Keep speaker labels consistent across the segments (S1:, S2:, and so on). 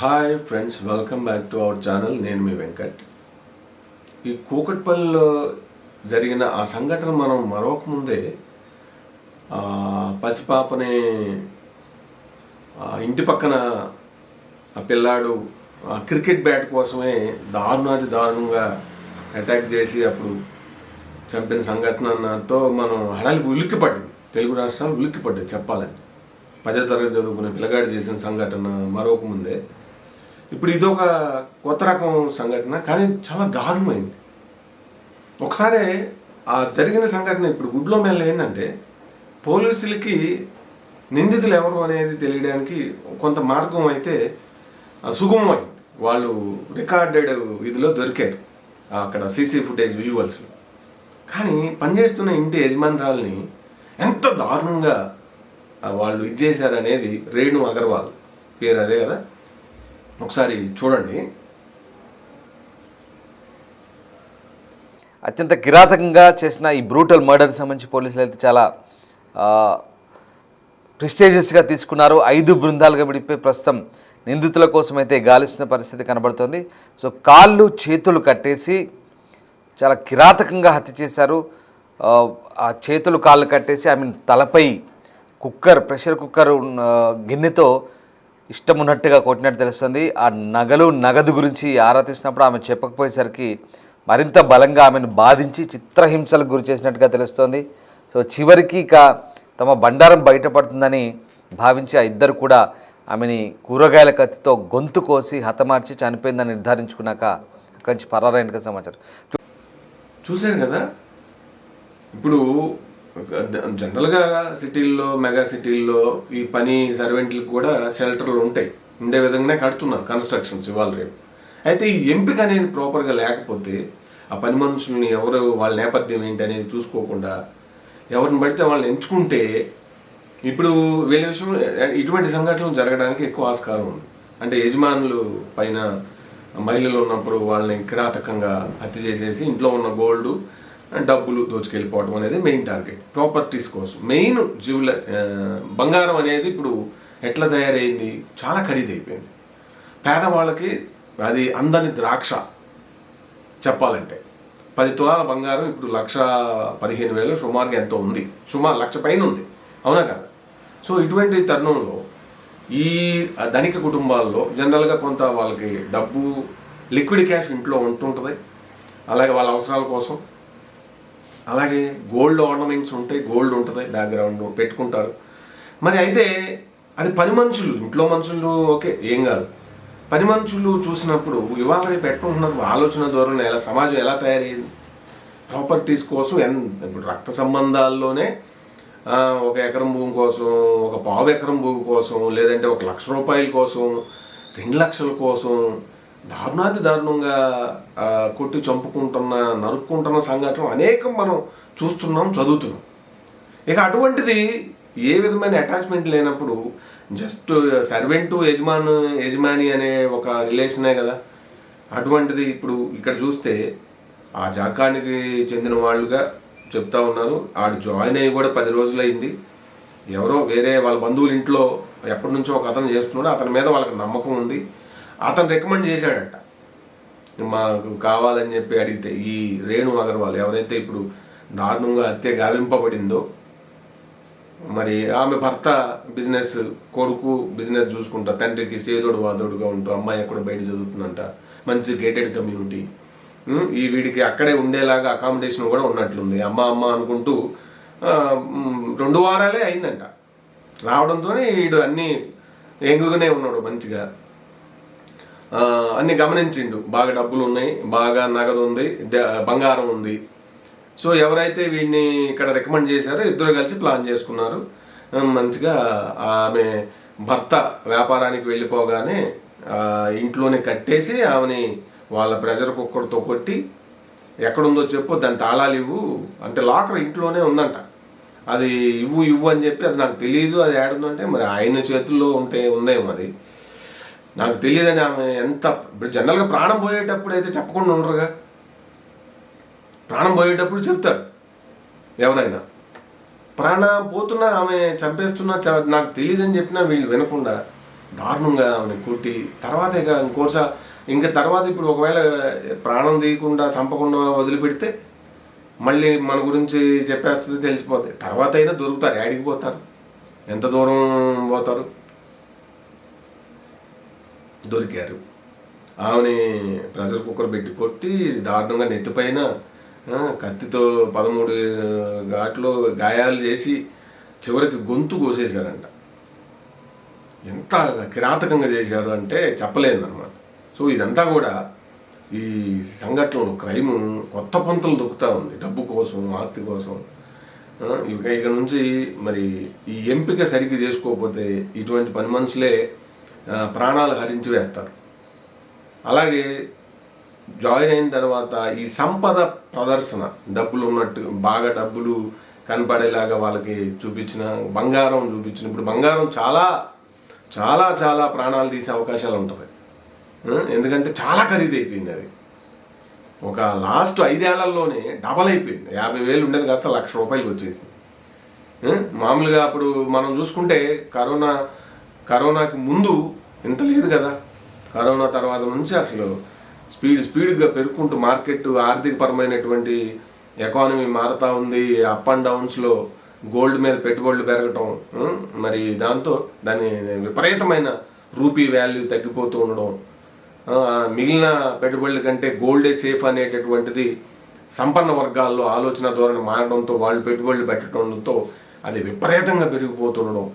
S1: Hi friends welcome back to our channel నేను మీ వెంకట్. ఈ కూకట్పల్లిలో జరిగిన ఆ సంఘటన మనం మరొక ముందే పసిపాపని ఇంటి పక్కన ఆ పిల్లాడు ఆ క్రికెట్ బ్యాట్ కోసమే దారుణాది దారుణంగా అటాక్ చేసి అప్పుడు చంపిన సంఘటనతో మనం హడాలికి ఉలిక్కిపడ్డది తెలుగు రాష్ట్రాలు ఉలిక్కిపడ్డది చెప్పాలని పదో తరగతి చదువుకునే పిల్లగాడు చేసిన సంఘటన మరొక ముందే. ఇప్పుడు ఇదొక కొత్త రకం సంఘటన కానీ చాలా దారుణమైంది. ఒకసారి ఆ జరిగిన సంఘటన ఇప్పుడు గుడ్లో మెల్ల ఏంటంటే పోలీసులకి నిందితులు ఎవరు అనేది తెలియడానికి కొంత మార్గం అయితే సుగమమైంది వాళ్ళు రికార్డెడ్ ఇదిలో దొరికారు అక్కడ సీసీ ఫుటేజ్ విజువల్స్లో. కానీ పనిచేస్తున్న ఇంటి యజమానురాల్ని ఎంత దారుణంగా వాళ్ళు ఇది చేశారనేది రేణు అగర్వాల్ పేరు అదే కదా? ఒకసారి చూడండి.
S2: అత్యంత కిరాతకంగా చేసిన ఈ బ్రూటల్ మర్డర్కి సంబంధించి పోలీసులు అయితే చాలా ప్రిస్టేజియస్గా తీసుకున్నారు. ఐదు బృందాలుగా విడిపోయి ప్రస్తుతం నిందితుల కోసం అయితే గాలిస్తున్న పరిస్థితి కనబడుతోంది. సో కాళ్ళు చేతులు కట్టేసి చాలా కిరాతకంగా హత్య చేశారు. ఆ, చేతులు కాళ్ళు కట్టేసి ఐ మీన్ తలపై కుక్కర్ ప్రెషర్ కుక్కర్ ఉన్న గిన్నెతో ఇష్టం ఉన్నట్టుగా కొట్టినట్టు తెలుస్తుంది. ఆ నగలు నగదు గురించి ఆరా తీసినప్పుడు ఆమె చెప్పకపోయేసరికి మరింత బలంగా ఆమెను బాధించి చిత్రహింసలకు గురి చేసినట్టుగా తెలుస్తోంది. సో చివరికి ఇక తమ బండారం బయటపడుతుందని భావించి ఆ ఇద్దరు కూడా ఆమెని కూరగాయల కత్తితో గొంతు కోసి హతమార్చి చనిపోయిందని నిర్ధారించుకున్నాక అక్కడి నుంచి పరారైనట్టుగా సమాచారం.
S1: చూశాను కదా. ఇప్పుడు జనరల్గా సిటీల్లో మెగా సిటీల్లో ఈ పని సర్వెంట్లకు కూడా షెల్టర్లు ఉంటాయి. ఉండే విధంగానే కడుతున్నారు కన్స్ట్రక్షన్స్ ఇవాళ రేపు. అయితే ఈ ఎంపిక అనేది ప్రాపర్గా లేకపోతే ఆ పని మనుషుల్ని ఎవరు వాళ్ళ నేపథ్యం ఏంటి అనేది చూసుకోకుండా ఎవరిని పడితే వాళ్ళని ఎంచుకుంటే ఇప్పుడు వీళ్ళ విషయం ఇటువంటి సంఘటనలు జరగడానికి ఎక్కువ ఆస్కారం ఉంది. అంటే యజమానులు పైన మహిళలు ఉన్నప్పుడు వాళ్ళని కిరాతకంగా హత్య చేసేసి ఇంట్లో ఉన్న గోల్డ్ డబ్బులు దోచుకెళ్ళిపోవడం అనేది మెయిన్ టార్గెట్ ప్రాపర్టీస్ కోసం. మెయిన్ జీవుల బంగారం అనేది ఇప్పుడు ఎట్లా తయారైంది? చాలా ఖరీదైపోయింది. పేదవాళ్ళకి అది అందని ద్రాక్ష చెప్పాలంటే. పది తులాల బంగారం ఇప్పుడు లక్ష పదిహేను వేలు సుమారుగా ఎంతో ఉంది. సుమారు లక్ష పైన ఉంది. అవునా కదా? సో ఇటువంటి తరుణంలో ఈ ధనిక కుటుంబాల్లో జనరల్గా కొంత వాళ్ళకి డబ్బు లిక్విడ్ క్యాష్ ఇంట్లో ఉంటుంటుంది. అలాగే వాళ్ళ అవసరాల కోసం అలాగే గోల్డ్ ఆర్నమెంట్స్ ఉంటాయి గోల్డ్ ఉంటుంది బ్యాక్గ్రౌండ్ పెట్టుకుంటారు. మరి అయితే అది పని మనుషులు ఇంట్లో మనుషులు ఓకే ఏం కాదు. పని మనుషులు చూసినప్పుడు ఇవాళ రేపు పెట్టుకుంటున్నారు ఆలోచన ధోరణి ఎలా సమాజం ఎలా తయారయ్యింది ప్రాపర్టీస్ కోసం ఎన్ ఇప్పుడు రక్త సంబంధాల్లోనే ఒక ఎకరం భూమి కోసం ఒక పావు ఎకరం భూమి కోసం లేదంటే ఒక లక్ష రూపాయల కోసం రెండు లక్షల కోసం దారుణాతి దారుణంగా కొట్టి చంపుకుంటున్న నరుక్కుంటున్న సంఘటన అనేకం మనం చూస్తున్నాం చదువుతున్నాం. ఇక అటువంటిది ఏ విధమైన అటాచ్మెంట్ లేనప్పుడు జస్ట్ సర్వెంట్ యజమాన్ యజమాని అనే ఒక రిలేషనే కదా. అటువంటిది ఇప్పుడు ఇక్కడ చూస్తే ఆ జాకానికి చెందిన వాళ్ళుగా చెప్తా ఉన్నారు. ఆడు జాయిన్ అయ్యి కూడా పది రోజులైంది. ఎవరో వేరే వాళ్ళ బంధువుల ఇంట్లో ఎప్పటి నుంచో ఒక అతను చేస్తున్నాడు. అతని మీద వాళ్ళకి నమ్మకం ఉంది. అతను రికమెండ్ చేశాడట. మాకు కావాలని చెప్పి అడిగితే ఈ రేణు అగర్వాల్ ఎవరైతే ఇప్పుడు దారుణంగా హత్య గావింపబడిందో మరి ఆమె భర్త బిజినెస్ కొడుకు బిజినెస్ చూసుకుంటా తండ్రికి సేదోడు వాదోడుగా ఉంటూ అమ్మాయి కూడా బయట చదువుతుందంట మంచి గేటెడ్ కమ్యూనిటీ ఈ వీడికి అక్కడే ఉండేలాగా అకామిడేషన్ కూడా ఉన్నట్లుంది. అమ్మ అమ్మ అనుకుంటూ రెండు వారాలే అయిందంట. రావడంతో వీడు అన్నీ ఎంగుగానే ఉన్నాడు మంచిగా. అన్ని గమనించిండు. బాగా డబ్బులు ఉన్నాయి బాగా నగదు ఉంది బంగారం ఉంది. సో ఎవరైతే వీడిని ఇక్కడ రికమెండ్ చేశారో ఇద్దరు కలిసి ప్లాన్ చేసుకున్నారు. మంచిగా ఆమె భర్త వ్యాపారానికి వెళ్ళిపోగానే ఇంట్లోనే కట్టేసి ఆమెని వాళ్ళ ప్రెషర్ కుక్కర్తో కొట్టి ఎక్కడుందో చెప్పు దాని తాళాలు ఇవ్వు. అంటే లాకర్ ఇంట్లోనే ఉందంట. అది ఇవ్వు ఇవ్వు అని చెప్పి అది నాకు తెలియదు అది ఏడుందంటే మరి ఆయన చేతుల్లో ఉంటే ఉందేమో అది నాకు తెలియదని ఆమె ఎంత ఇప్పుడు జనరల్గా ప్రాణం పోయేటప్పుడు అయితే చెప్పకుండా ఉండరుగా. ప్రాణం పోయేటప్పుడు చెప్తారు. ఎవరైనా. ప్రాణం పోతున్నా ఆమె చంపేస్తున్నా చ- నాకు తెలియదని చెప్పినా వీళ్ళు వినకుండా దారుణంగా ఆమెను కొట్టి తర్వాత ఇక ఇంకోసా ఇంకా తర్వాత ఇప్పుడు ఒకవేళ ప్రాణం తీయకుండా చంపకుండా వదిలిపెడితే మళ్ళీ మన గురించి చెప్పేస్తుంది తెలిసిపోతాయి తర్వాత అయినా దొరుకుతారు. యాడికి పోతారు. ఎంత దూరం పోతారు? దొరికారు. ఆమెని ప్రెషర్ కుక్కర్ పెట్టి కొట్టి దారుణంగా నెత్తిపైన కత్తితో పదమూడు ఘాట్లు గాయాలు చేసి చివరికి గొంతు కోసేశారంట. ఎంత కిరాతకంగా చేశారు అంటే చెప్పలేదు అనమాట సో ఇదంతా కూడా ఈ సంఘటనలు క్రైమ్ కొత్త పంతులు దొక్కుతూ ఉంది. డబ్బు కోసం ఆస్తి కోసం. ఇక ఇక నుంచి మరి ఈ ఎంపిక సరిగ్గా చేసుకోకపోతే ఇటువంటి పని మనుషులే ప్రాణాలు హరించి వేస్తారు. అలాగే జాయిన్ అయిన తర్వాత ఈ సంపద ప్రదర్శన డబ్బులు ఉన్నట్టు బాగా డబ్బులు కనపడేలాగా వాళ్ళకి చూపించిన బంగారం చూపించిన ఇప్పుడు బంగారం చాలా చాలా చాలా ప్రాణాలు తీసే అవకాశాలు ఉంటుంది. ఎందుకంటే చాలా ఖరీదు అయిపోయింది అది. ఒక లాస్ట్ ఐదేళ్ళలోనే డబల్ అయిపోయింది. యాభై వేలు ఉండేది కాస్త లక్ష రూపాయలకి వచ్చేసింది. మామూలుగా అప్పుడు మనం చూసుకుంటే కరోనా కరోనాకి ముందు ఇంత లేదు కదా. కరోనా తర్వాత నుంచి అసలు స్పీడ్ స్పీడ్గా పెరుగుకుంటూ మార్కెట్ ఆర్థికపరమైనటువంటి ఎకానమీ మారుతూ ఉంది. అప్ అండ్ డౌన్స్లో గోల్డ్ మీద పెట్టుబడులు పెరగటం మరి దాంతో దాని విపరీతమైన రూపీ వాల్యూ తగ్గిపోతూ ఉండడం మిగిలిన పెట్టుబడుల కంటే గోల్డే సేఫ్ అనేటటువంటిది సంపన్న వర్గాల్లో ఆలోచన ధోరణి మారడంతో వాళ్ళు పెట్టుబడులు పెట్టడంతో అది విపరీతంగా పెరిగిపోతుండడం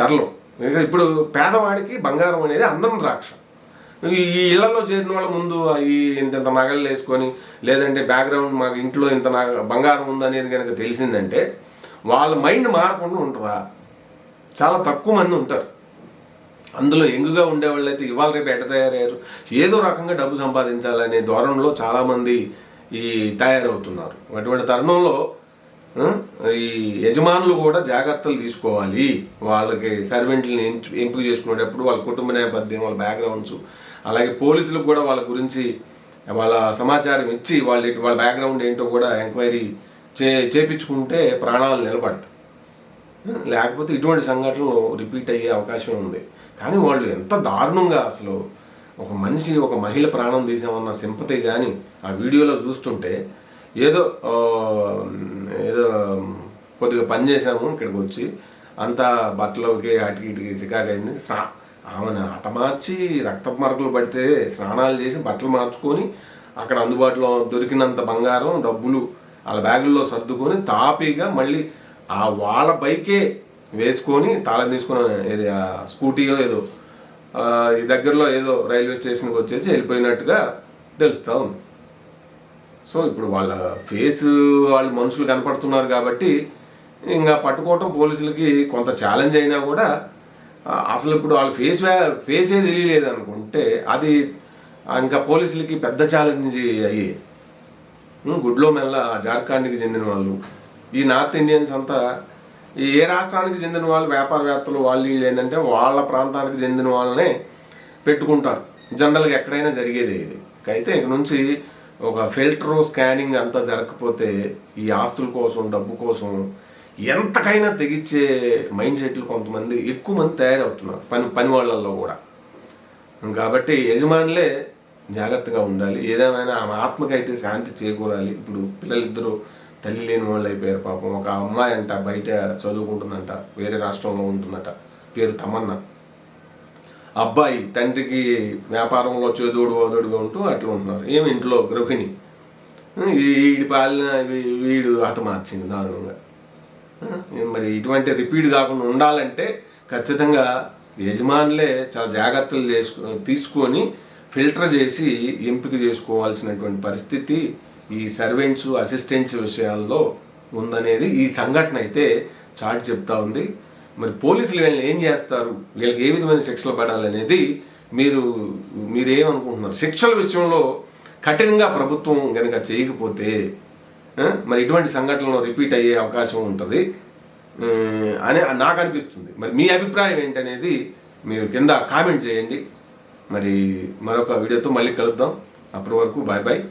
S1: ధరలు. ఇప్పుడు పేదవాడికి బంగారం అనేది అందం ద్రాక్ష. ఈ ఇళ్ళలో చేరిన వాళ్ళ ముందు ఈ ఇంత ఇంత నగలు వేసుకొని లేదంటే బ్యాక్గ్రౌండ్ మాకు ఇంట్లో ఇంత నగ బంగారం ఉందనేది కనుక తెలిసిందంటే వాళ్ళ మైండ్ మారకుండా ఉంటుందా? చాలా తక్కువ మంది ఉంటారు. అందులో ఎంగుగా ఉండేవాళ్ళు అయితే ఇవాళ రేపు ఎట తయారయ్యారు? ఏదో రకంగా డబ్బు సంపాదించాలనే ధోరణిలో చాలామంది ఈ తయారవుతున్నారు. అటువంటి తరుణంలో ఈ యజమానులు కూడా జాగ్రత్తలు తీసుకోవాలి. వాళ్ళకి సర్వెంట్లని ఎంపిక చేసుకునేటప్పుడు వాళ్ళ కుటుంబ నేపథ్యం వాళ్ళ బ్యాక్గ్రౌండ్స్ అలాగే పోలీసులకు కూడా వాళ్ళ గురించి వాళ్ళ సమాచారం ఇచ్చి వాళ్ళ వాళ్ళ బ్యాక్గ్రౌండ్ ఏంటో కూడా ఎంక్వైరీ చే చేపించుకుంటే ప్రాణాలు నిలబడతాయి. లేకపోతే ఇటువంటి సంఘటనలు రిపీట్ అయ్యే అవకాశం ఉంది. కానీ వాళ్ళు ఎంత దారుణంగా అసలు ఒక మనిషి ఒక మహిళ ప్రాణం తీసామన్న సింపతి కానీ ఆ వీడియోలో చూస్తుంటే ఏదో ఏదో కొద్దిగా పని చేశాము ఇక్కడికి వచ్చి. అంతా బట్టలోకి అటుకి ఇటుకి చికాకు అయింది. సా ఆమెను హతమార్చి రక్త మరకలు పడితే స్నానాలు చేసి బట్టలు మార్చుకొని అక్కడ అందుబాటులో దొరికినంత బంగారం డబ్బులు వాళ్ళ బ్యాగుల్లో సర్దుకొని తాపీగా మళ్ళీ ఆ వాళ్ళ బైకే వేసుకొని తాళం తీసుకుని ఏది స్కూటీయో ఏదో ఈ దగ్గరలో ఏదో రైల్వే స్టేషన్కి వచ్చేసి వెళ్ళిపోయినట్టుగా తెలుస్తూ ఉంది. సో ఇప్పుడు వాళ్ళ ఫేస్ వాళ్ళు మనుషులు కనపడుతున్నారు కాబట్టి ఇంకా పట్టుకోవటం పోలీసులకి కొంత ఛాలెంజ్ అయినా కూడా అసలు ఇప్పుడు వాళ్ళ ఫేస్ ఫేసే తెలియలేదు అనుకుంటే అది ఇంకా పోలీసులకి పెద్ద ఛాలెంజ్ అయ్యి. గుడ్లో మెల్ల జార్ఖండ్కి చెందిన వాళ్ళు ఈ నార్త్ ఇండియన్స్ అంతా ఈ ఏ రాష్ట్రానికి చెందిన వాళ్ళు వ్యాపారవేత్తలు వాళ్ళు ఏంటంటే వాళ్ళ ప్రాంతానికి చెందిన వాళ్ళనే పెట్టుకుంటారు. జనరల్గా ఎక్కడైనా జరిగేది ఇది. అయితే ఇక నుంచి ఒక ఫిల్టరు స్కానింగ్ అంతా జరగకపోతే ఈ ఆస్తుల కోసం డబ్బు కోసం ఎంతకైనా తెగించే మైండ్ సెట్లు కొంతమంది ఎక్కువ మంది తయారవుతున్నారు పని పని వాళ్ళల్లో కూడా. కాబట్టి యజమానులే జాగ్రత్తగా ఉండాలి. ఏదేమైనా ఆమె ఆత్మకైతే శాంతి చేకూరాలి. ఇప్పుడు పిల్లలిద్దరూ తల్లి లేని వాళ్ళు అయిపోయారు పాపం. ఒక అమ్మాయి అంట బయట చదువుకుంటుందంట వేరే రాష్ట్రంలో ఉంటుందట పేరు తమన్నా. అబ్బాయి తండ్రికి వ్యాపారంలో చేదోడు ఓదోడుగా ఉంటూ అట్లా ఉంటున్నారు. ఏమి ఇంట్లో గృహిణి. వీడి పాలన వీ- వీడు హతమార్చింది దారుణంగా. మరి ఇటువంటి రిపీట్ కాకుండా ఉండాలంటే ఖచ్చితంగా యజమానులే చాలా జాగ్రత్తలు చేసుకు తీసుకొని ఫిల్టర్ చేసి ఎంపిక చేసుకోవాల్సినటువంటి పరిస్థితి ఈ సర్వెంట్స్ అసిస్టెంట్స్ విషయాల్లో ఉందనేది ఈ సంఘటన అయితే చాట్ చెప్తా ఉంది. మరి పోలీసులు వీళ్ళని ఏం చేస్తారు? వీళ్ళకి ఏ విధమైన శిక్షలు పడాలనేది మీరు మీరేమనుకుంటున్నారు? శిక్షల విషయంలో కఠినంగా ప్రభుత్వం కనుక చేయకపోతే మరి ఇటువంటి సంఘటనలు రిపీట్ అయ్యే అవకాశం ఉంటుంది. అని నాకు అనిపిస్తుంది. మరి మీ అభిప్రాయం ఏంటనేది మీరు కింద కామెంట్ చేయండి. మరి మరొక వీడియోతో మళ్ళీ కలుద్దాం. అప్పటి వరకు బాయ్ బాయ్.